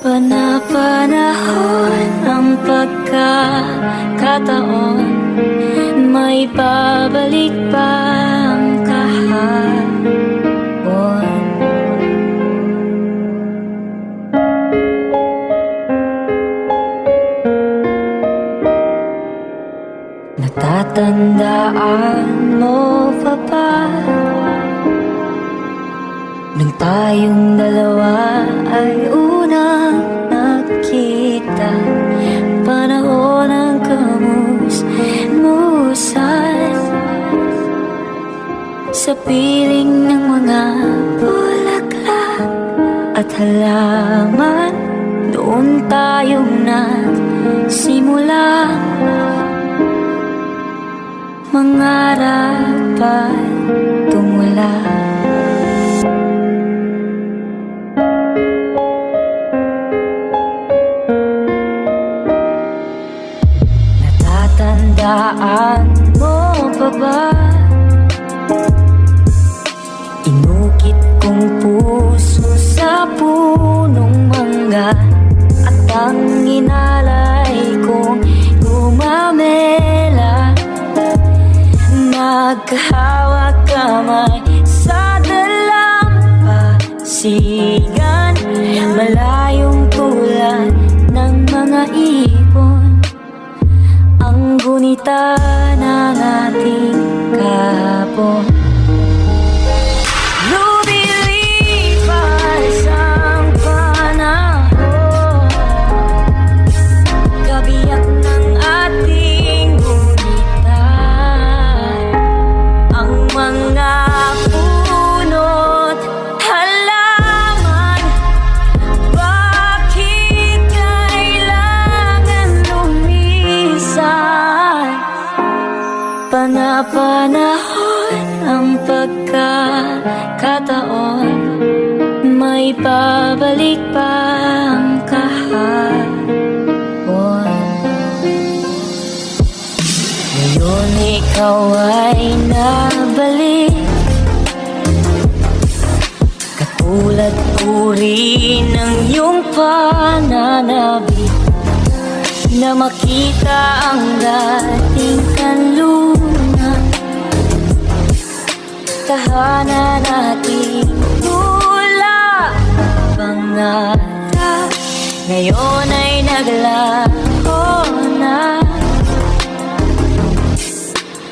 Panapanahon ang pagkakataon. May babalik pa ang kahapon. Natatandaan mo pa ba? Nang tayong dalawa ay unang Sa piling ng mga bulaklak. At halaman Doon tayong nagsimula. Mangarap at tumula. Natatandaan Nagkahawak kamay sa dalampasigan Malayong tulad ng mga ibon Ang gunita ng ating kahapon Panapanahon ang pagkakataon. May babalik pa ang kahapon Ngayon ikaw ay nabalik. Katulad uri ng iyong pananabik Na makita ang dating kanlunan Tahanan natin. Tula Pangarap Ngayon ay naglaho na.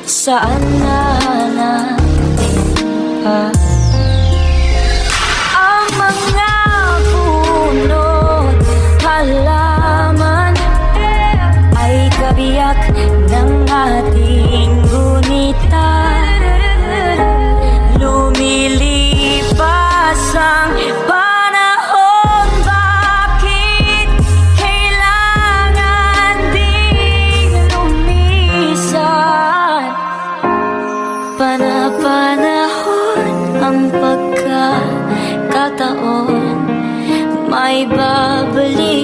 Saan na natin pa? Ang mga puno halaman Ay kabiyak Panapanahon ang pagkakataon. May babalik